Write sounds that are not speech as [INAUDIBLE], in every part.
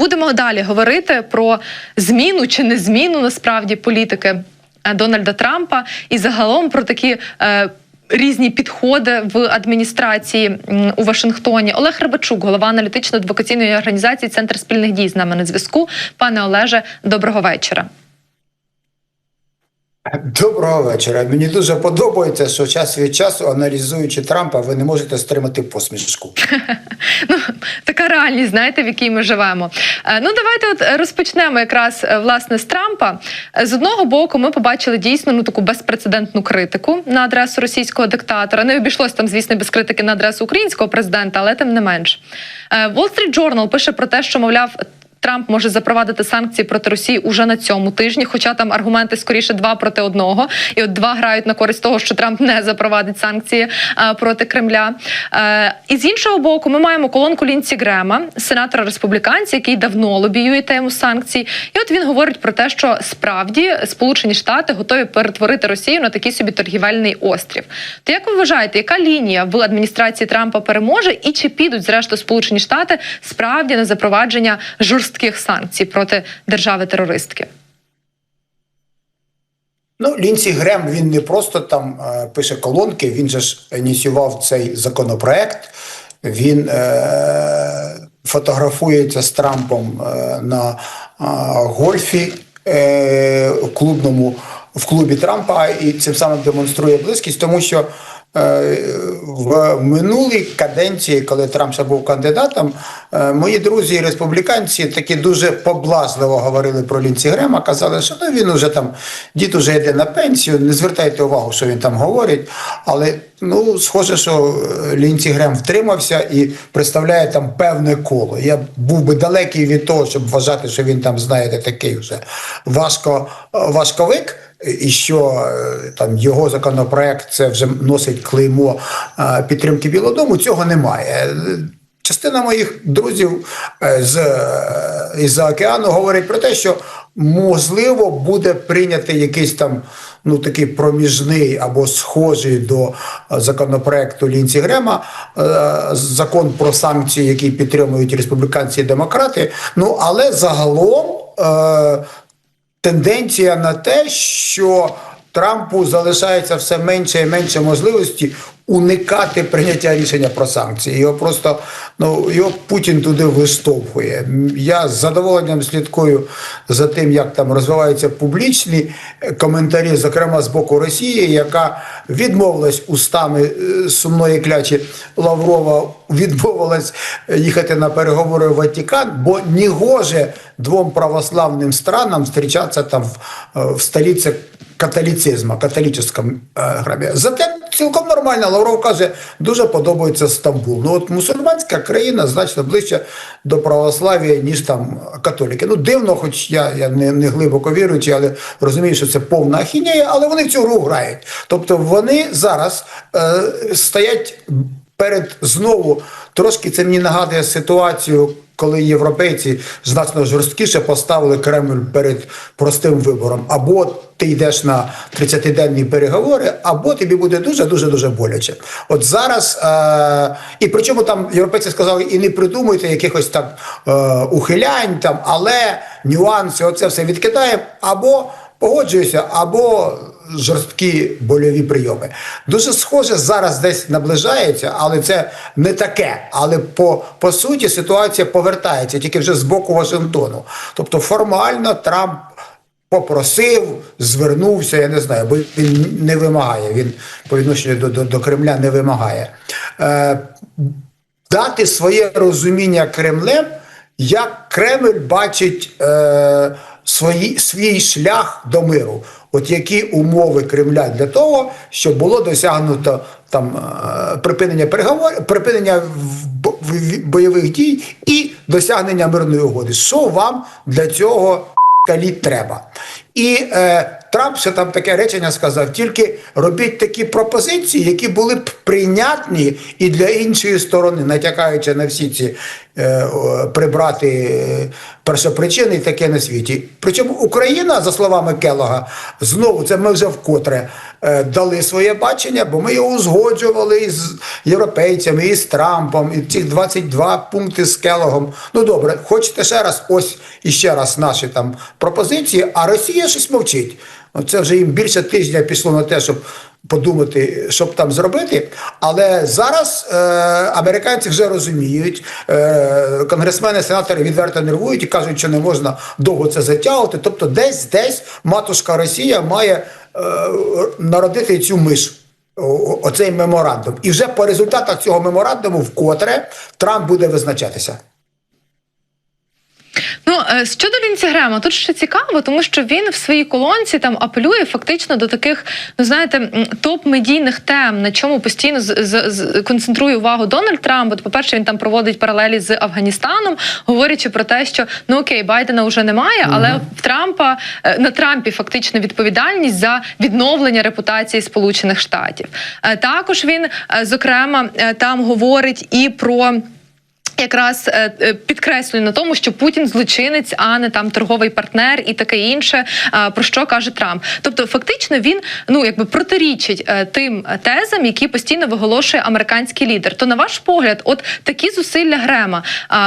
Будемо далі говорити про зміну чи не зміну насправді політики е, Дональда Трампа і загалом про такі. Е, Різні підходи в адміністрації у Вашингтоні. Олег Рибачук, голова аналітично-адвокаційної організації Центр спільних дій з нами на зв'язку. Пане Олеже, доброго вечора. Доброго вечора. Мені дуже подобається, що час від часу, аналізуючи Трампа, ви не можете стримати посмішку. [LAUGHS] Ну, така реальність, знаєте, в якій ми живемо. Е, Ну, давайте от розпочнемо якраз е, власне з Трампа. Е, З одного боку, ми побачили дійсно ну таку безпрецедентну критику на адресу російського диктатора. Не обійшлось там, звісно, без критики на адресу українського президента, але тим не менш. Wall Street Journal пише про те, що мовляв. Трамп може запровадити санкції проти Росії уже на цьому тижні, хоча там аргументи скоріше два проти одного, і от два грають на користь того, що Трамп не запровадить санкції е, проти Кремля. Е, і з іншого боку, ми маємо колонку Лінці Грема, сенатора республіканця, який давно лобіює тему санкцій. І от він говорить про те, що справді Сполучені Штати готові перетворити Росію на такий собі торгівельний острів. То як ви вважаєте, яка лінія в адміністрації Трампа переможе, і чи підуть зрештою Сполучені Штати справді на запровадження жорстких санкцій проти держави-терористки? Ну, Лінсі Грем він не просто там е, пише колонки, він же ж ініціював цей законопроект. Він е, фотографується з Трампом е, на е, гольфі е, клубному в клубі Трампа і цим самим демонструє близькість, тому що в минулій каденції, коли Трамп ще був кандидатом, е, мої друзі республіканці такі дуже поблазливо говорили про Лінці Грема, казали, що ну, він уже там дід уже йде на пенсію, не звертайте увагу, що він там говорить. Але ну, схоже, що е, Лінці Грем втримався і представляє там певне коло. Я був би далекий від того, щоб вважати, що він там, знаєте, такий вже важко, важковик. І що е, там його законопроект це вже носить клеймо е, підтримки Білого Дому, цього немає. Частина моїх друзів е, з із-за океану говорить про те, що можливо буде прийнятий якийсь там ну такий проміжний або схожий до законопроекту Лінці Грема закон про санкції, який підтримують республіканці і демократи. Ну але загалом. Тенденція на те, що Трампу залишається все менше і менше можливості уникати прийняття рішення про санкції. Його просто ну його Путін туди виштовхує. Я з задоволенням слідкую за тим, як там розвиваються публічні коментарі, зокрема з боку Росії, яка відмовилась устами е, сумної клячі Лаврова, відмовилась їхати на переговори в Ватикан, бо не гоже двом православним странам зустрічатися там в, е, в столиці католицизму, католическому е, грабі. Зате цілком нормально. Лавров каже, дуже подобається Стамбул. Ну от мусульманська країна значно ближче до православ'я, ніж там католіки. Ну дивно, хоч я, я не, не глибоко віруючий, але розумію, що це повна ахінея, але вони в цю гру грають. Тобто вони зараз е, стоять перед знову трошки це мені нагадує ситуацію. Коли європейці значно жорсткіше поставили Кремль перед простим вибором, або ти йдеш на 30-денні переговори, або тобі буде дуже дуже дуже боляче. От зараз е- і причому там європейці сказали, і не придумуйте якихось там е- ухилянь, там, але нюанси, оце все відкидаємо, або погоджуюся, або жорсткі больові прийоми. Дуже схоже зараз десь наближається, але це не таке. Але по, по суті ситуація повертається тільки вже з боку Вашингтону. Тобто формально Трамп. Попросив, звернувся, я не знаю, бо він не вимагає. Він по відношенню до до, до Кремля не вимагає. Е, Дати своє розуміння Кремлем, як Кремль бачить е, свої, свій шлях до миру. От які умови Кремля для того, щоб було досягнуто там е, припинення переговорів, припинення бойових дій і досягнення мирної угоди. Що вам для цього каліт треба? І е, Трамп ще там таке речення сказав: тільки робіть такі пропозиції, які були б прийнятні і для іншої сторони, натякаючи на всі ці прибрати е, першопричини і таке на світі. Причому Україна, за словами Келога, знову це ми вже вкотре е, дали своє бачення, бо ми його узгоджували із європейцями, і з Трампом, і ці 22 пункти з Келогом. Ну добре, хочете ще раз, ось і ще раз наші там пропозиції, а Росія щось мовчить. Ну, Це вже їм більше тижня пішло на те, щоб подумати, що б там зробити. Але зараз е, американці вже розуміють, е, конгресмени, сенатори відверто нервують і кажуть, що не можна довго це затягувати. Тобто, десь десь матушка Росія має е, народити цю миш. Оцей меморандум. І вже по результатах цього меморандуму вкотре Трамп буде визначатися. Ну е, щодо Лінці Грема, тут ще цікаво, тому що він в своїй колонці там апелює фактично до таких, ну знаєте, топ-медійних тем, на чому постійно з, з, з- концентрує увагу Дональд Трамп. От, по-перше, він там проводить паралелі з Афганістаном, говорячи про те, що ну окей, Байдена вже немає, але в Трампа е, на Трампі фактично відповідальність за відновлення репутації Сполучених Штатів. Е, Також він, зокрема, там говорить і про. Якраз е, е, підкреслює на тому, що Путін злочинець, а не там торговий партнер і таке інше. е, Про що каже Трамп? Тобто, фактично, він ну якби протирічить тим тезам, які постійно виголошує американський лідер. То на ваш погляд, от такі зусилля Грема,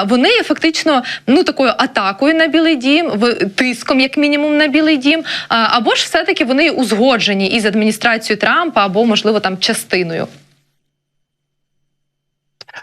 вони є фактично ну такою атакою на Білий Дім, тиском, як мінімум, на Білий Дім, або ж все таки вони узгоджені із адміністрацією Трампа, або можливо там частиною.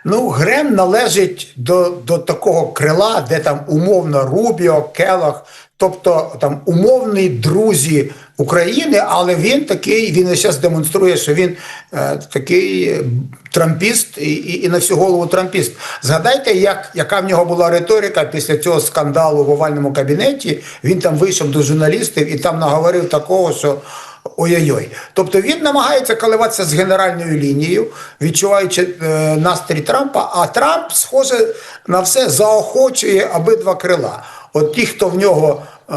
Ну, Грем належить до, до такого крила, де там умовно Рубіо, Келах, тобто там умовні друзі України, але він такий, він зараз демонструє, що він е, такий е, трампіст і, і, і на всю голову трампіст. Згадайте, як, яка в нього була риторика після цього скандалу в овальному кабінеті. Він там вийшов до журналістів і там наговорив такого, що. Ой-ой-ой. Тобто він намагається коливатися з генеральною лінією, відчуваючи е, настрій Трампа, а Трамп, схоже, на все заохочує обидва крила. От ті, хто в нього е,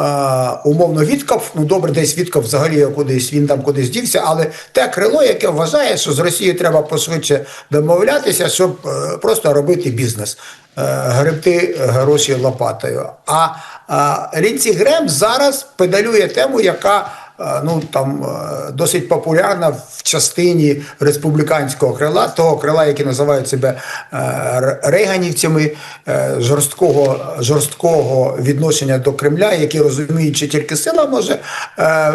умовно відков, ну добре, десь відков взагалі кудись, він там кудись дівся, але те крило, яке вважає, що з Росією треба пошвидше домовлятися, щоб е, просто робити бізнес, е, гребти гроші лопатою. А, а Лінці Грем зараз педалює тему, яка е, ну там е, досить популярна в частині республіканського крила, того крила, яке називають себе е, рейганівцями, е, жорсткого, жорсткого відношення до Кремля, які розуміють, що тільки сила може е,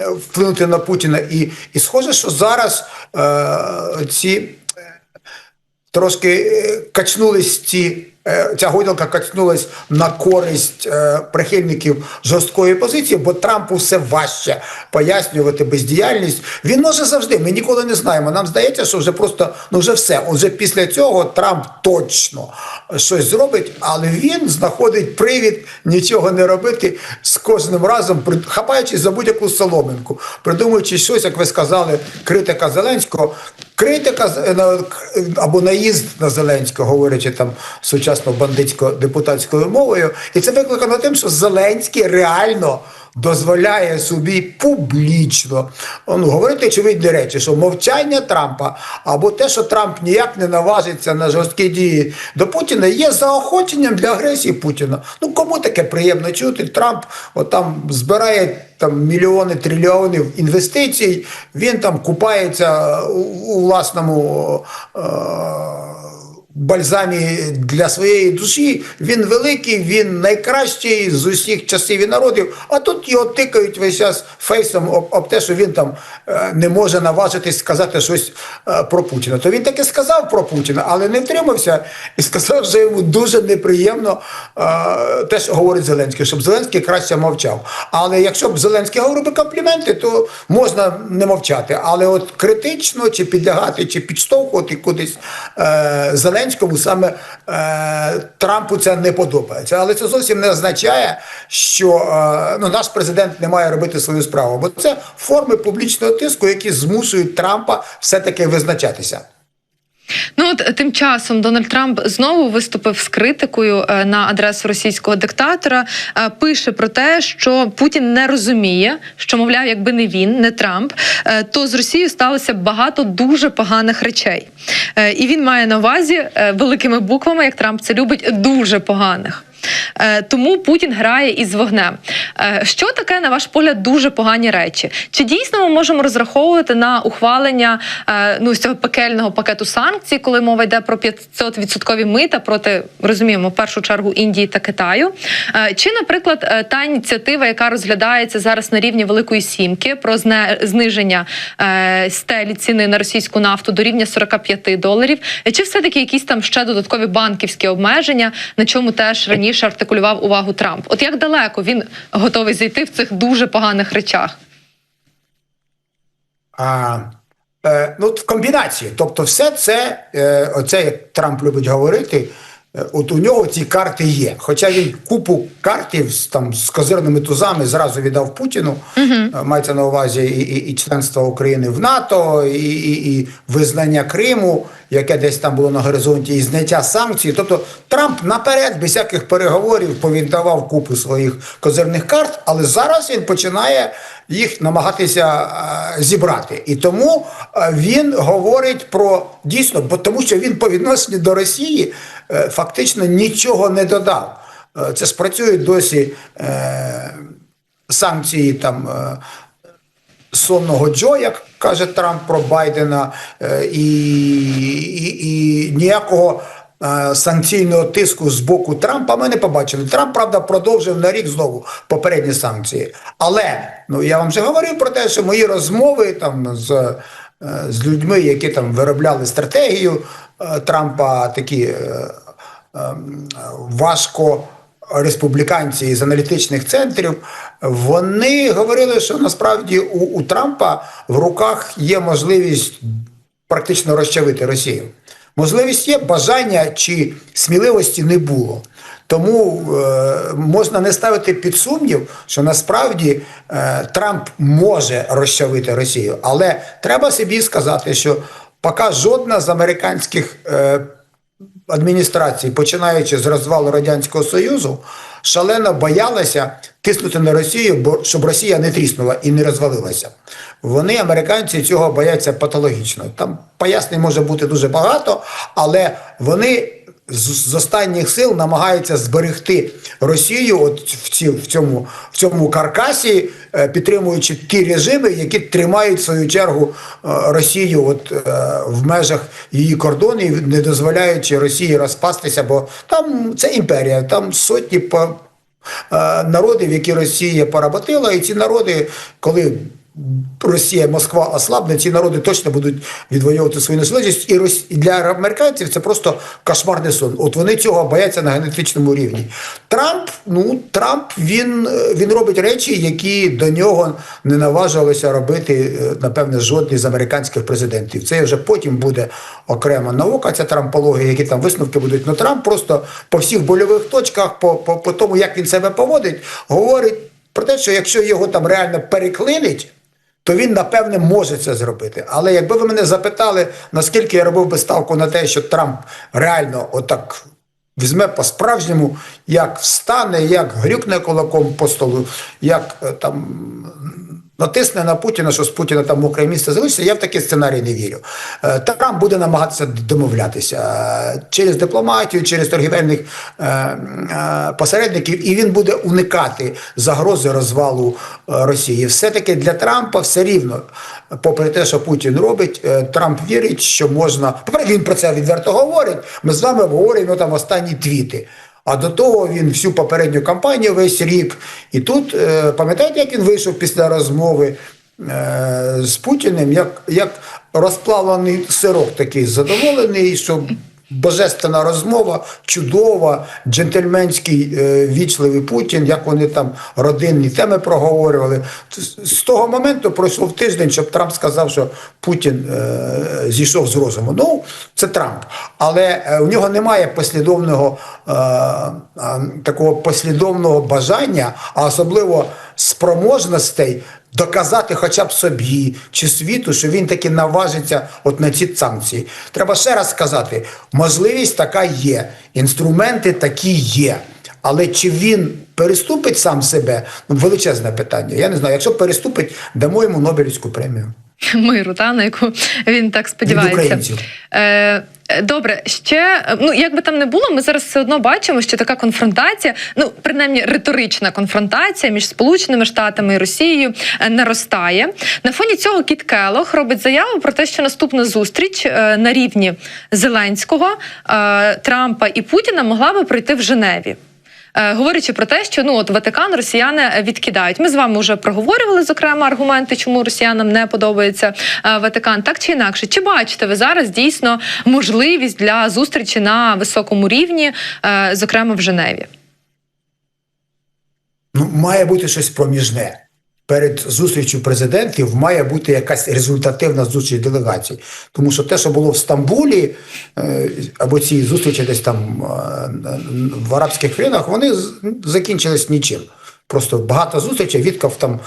вплинути на Путіна. І, і схоже, що зараз е, ці трошки е, качнулись ці. Е, Ця гойдалка качнулась на користь е, прихильників жорсткої позиції, бо Трампу все важче пояснювати бездіяльність. Він може завжди. Ми ніколи не знаємо. Нам здається, що вже просто ну вже все. Уже після цього Трамп точно щось зробить, але він знаходить привід нічого не робити з кожним разом, хапаючись за будь-яку соломинку, придумуючи щось, як ви сказали, критика Зеленського. Критика або наїзд на Зеленського, говорячи там сучасно бандитсько-депутатською мовою, і це викликано тим, що Зеленський реально дозволяє собі публічно ну, говорити очевидні речі, що мовчання Трампа або те, що Трамп ніяк не наважиться на жорсткі дії до Путіна, є заохоченням для агресії Путіна. Ну кому таке приємно чути? Трамп отам збирає там мільйони трильйонів інвестицій, він там купається у, у власному. Е- бальзамі для своєї душі. Він великий, він найкращий з усіх часів і народів. А тут його тикають весь час фейсом об, об те, що він там е, не може наважитись сказати щось е, про Путіна. То він таки сказав про Путіна, але не втримався і сказав, що йому дуже неприємно е, те, що говорить Зеленський, щоб Зеленський краще мовчав. Але якщо б Зеленський говорив би компліменти, то можна не мовчати. Але от критично чи підлягати, чи підштовхувати кудись е, Зеленському саме е, Трампу це не подобається. Але це зовсім не означає, що е, ну, наш президент не має робити свою справу, бо це форми публічного тиску, які змушують Трампа все-таки визначатися. Ну от е, тим часом Дональд Трамп знову виступив з критикою е, на адресу російського диктатора. е, Пише про те, що Путін не розуміє, що мовляв, якби не він, не Трамп, то з Росією сталося багато дуже поганих речей. І він має на увазі великими буквами, як Трамп це любить, дуже поганих. Е, Тому Путін грає із вогнем. Е, Що таке, на ваш погляд, дуже погані речі? Чи дійсно ми можемо розраховувати на ухвалення е, ну, цього пекельного пакету санкцій, коли мова йде про 500% мита проти розуміємо в першу чергу Індії та Китаю? Чи, наприклад, та ініціатива, яка розглядається зараз на рівні Великої Сімки про зниження стелі ціни на російську нафту до рівня 45 доларів? Чи все таки якісь там ще додаткові банківські обмеження, на чому теж раніше артикулював увагу Трамп? От як далеко він готовий зайти в цих дуже поганих речах? А, е, ну, в комбінації. Тобто, все це, е, оце як Трамп любить говорити, от у нього ці карти є. Хоча він купу картів там, з козирними тузами зразу віддав Путіну, е, мається на увазі і, і, і членство України в НАТО, і, і, і визнання Криму, яке десь там було на горизонті, і зняття санкцій. Тобто Трамп наперед, без всяких переговорів, повіддавав купу своїх козирних карт, але зараз він починає їх намагатися е, зібрати. І тому е, він говорить про дійсно, бо тому що він по відношенню до Росії е, фактично нічого не додав. Це спрацюють досі е, санкції там. е, Сонного Джо, як каже Трамп про Байдена, і, і, і ніякого санкційного тиску з боку Трампа ми не побачили. Трамп, правда, продовжив на рік знову попередні санкції. Але ну я вам вже говорив про те, що мої розмови там з, е, з людьми, які там виробляли стратегію е, Трампа, такі е, е, важко республіканці з аналітичних центрів, вони говорили, що насправді у, у Трампа в руках є можливість практично розчавити Росію. Можливість є, бажання чи сміливості не було. Тому е, можна не ставити під сумнів, що насправді е, Трамп може розчавити Росію. Але треба собі сказати, що поки жодна з американських е, адміністрацій, починаючи з розвалу Радянського Союзу, шалено боялася тиснути на Росію, бо щоб Росія не тріснула і не розвалилася. Вони, американці, цього бояться патологічно. Там пояснень може бути дуже багато, але вони з, останніх сил намагаються зберегти Росію от в, ці, в, цьому, в цьому каркасі, е, підтримуючи ті режими, які тримають в свою чергу е, Росію от, е, в межах її кордонів, не дозволяючи Росії розпастися, бо там це імперія, там сотні по, народів, які Росія поработила, і ці народи, коли Росія, Москва ослабне, ці народи точно будуть відвоювати свою незалежність. І для американців це просто кошмарний сон. От вони цього бояться на генетичному рівні. Трамп, ну Трамп він, він робить речі, які до нього не наважувалося робити, е, напевне, жодний з американських президентів. Це вже потім буде окрема наука, ця трампологія, які там висновки будуть. Ну Трамп просто по всіх больових точках, по, по, по тому, як він себе поводить, говорить про те, що якщо його там реально переклинить то він напевне може це зробити. Але якби ви мене запитали, наскільки я робив би ставку на те, що Трамп реально отак візьме по-справжньому, як встане, як грюкне кулаком по столу, як е, там натисне на Путіна, що з Путіна там мокре місце залишиться, я в такий сценарій не вірю. Е, Трамп буде намагатися домовлятися е, через дипломатію, через торгівельних е, посередників, і він буде уникати загрози розвалу Росії. Все-таки для Трампа все рівно, попри те, що Путін робить, Трамп вірить, що можна. Попри він про це відверто говорить. Ми з вами обговорюємо там останні твіти. А до того він всю попередню кампанію весь рік. І тут е, пам'ятаєте, як він вийшов після розмови е, з Путіним, як, як розплавлений сирок такий задоволений, що божественна розмова, чудова, джентльменський е, вічливий Путін, як вони там родинні теми проговорювали. З- того моменту пройшов тиждень, щоб Трамп сказав, що Путін е, зійшов з розуму. Ну, це Трамп. Але е, у нього немає послідовного е, е, такого послідовного бажання, а особливо спроможностей доказати хоча б собі чи світу, що він таки наважиться от на ці санкції. Треба ще раз сказати: можливість така є, інструменти такі є. Але чи він переступить сам себе? Ну, величезне питання. Я не знаю. Якщо переступить, дамо йому Нобелівську премію. миру, та на яку він так сподівається. українців. Е, Добре, ще е, ну як би там не було, ми зараз все одно бачимо, що така конфронтація, ну принаймні риторична конфронтація між Сполученими Штатами і Росією е, наростає. На фоні цього Кіт Келох робить заяву про те, що наступна зустріч на рівні Зеленського, Трампа і Путіна могла би пройти в Женеві. Е, Говорячи про те, що ну от Ватикан росіяни е, відкидають. Ми з вами вже проговорювали зокрема аргументи, чому росіянам не подобається е, Ватикан, так чи інакше. Чи бачите ви зараз дійсно можливість для зустрічі на високому рівні, зокрема в Женеві? Ну, має бути щось проміжне. Перед зустрічю президентів має бути якась результативна зустріч делегацій. Тому що те, що було в Стамбулі, е, або ці зустрічі десь там е, в арабських країнах, вони закінчились нічим. Просто багато зустрічей, відкав там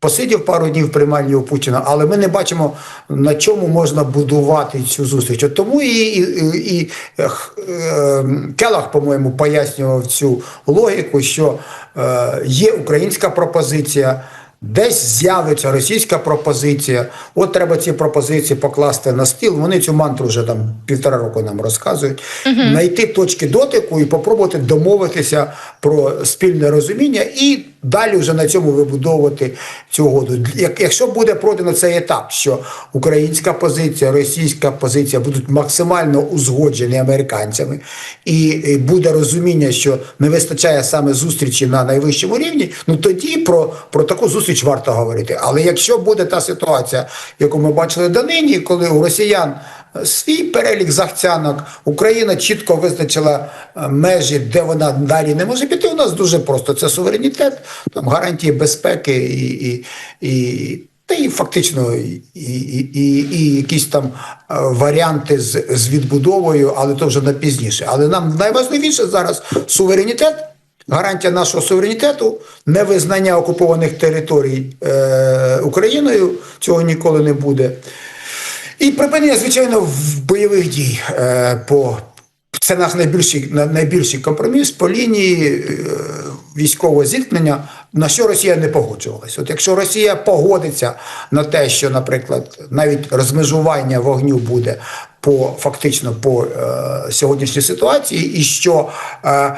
посидів пару днів в приймальні у Путіна, але ми не бачимо, на чому можна будувати цю зустріч. От тому і, і, і, і е, е, Келах, по-моєму, пояснював цю логіку, що е, є українська пропозиція. Десь з'явиться російська пропозиція. От треба ці пропозиції покласти на стіл. Вони цю мантру вже там півтора року нам розказують. Знайти точки дотику і попробувати домовитися про спільне розуміння і далі вже на цьому вибудовувати цю угоду. Якщо буде пройдено цей етап, що українська позиція, російська позиція будуть максимально узгоджені американцями, і, і буде розуміння, що не вистачає саме зустрічі на найвищому рівні, ну тоді про, про таку зустріч варто говорити. Але якщо буде та ситуація, яку ми бачили донині, коли у росіян свій перелік захцянок, Україна чітко визначила е, межі, де вона далі не може піти. У нас дуже просто це суверенітет, там гарантії безпеки і. і, і та і фактично і, і, і, і якісь там е, варіанти з, з відбудовою, але то вже на пізніше. Але нам найважливіше зараз суверенітет, гарантія нашого суверенітету, невизнання окупованих територій е, Україною, цього ніколи не буде. І припинення, звичайно, в бойових дій е, по це наш найбільший на- найбільший компроміс по лінії е, військового зіткнення, на що Росія не погоджувалась. От якщо Росія погодиться на те, що, наприклад, навіть розмежування вогню буде по фактично по е, сьогоднішній ситуації, і що е,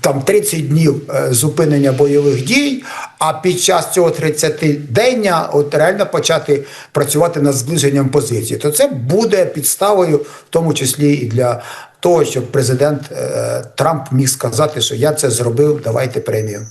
там 30 днів е, зупинення бойових дій, а під час цього 30 дення от реально почати працювати над зближенням позицій, то це буде підставою, в тому числі і для того, щоб президент е, Трамп міг сказати, що я це зробив, давайте премію.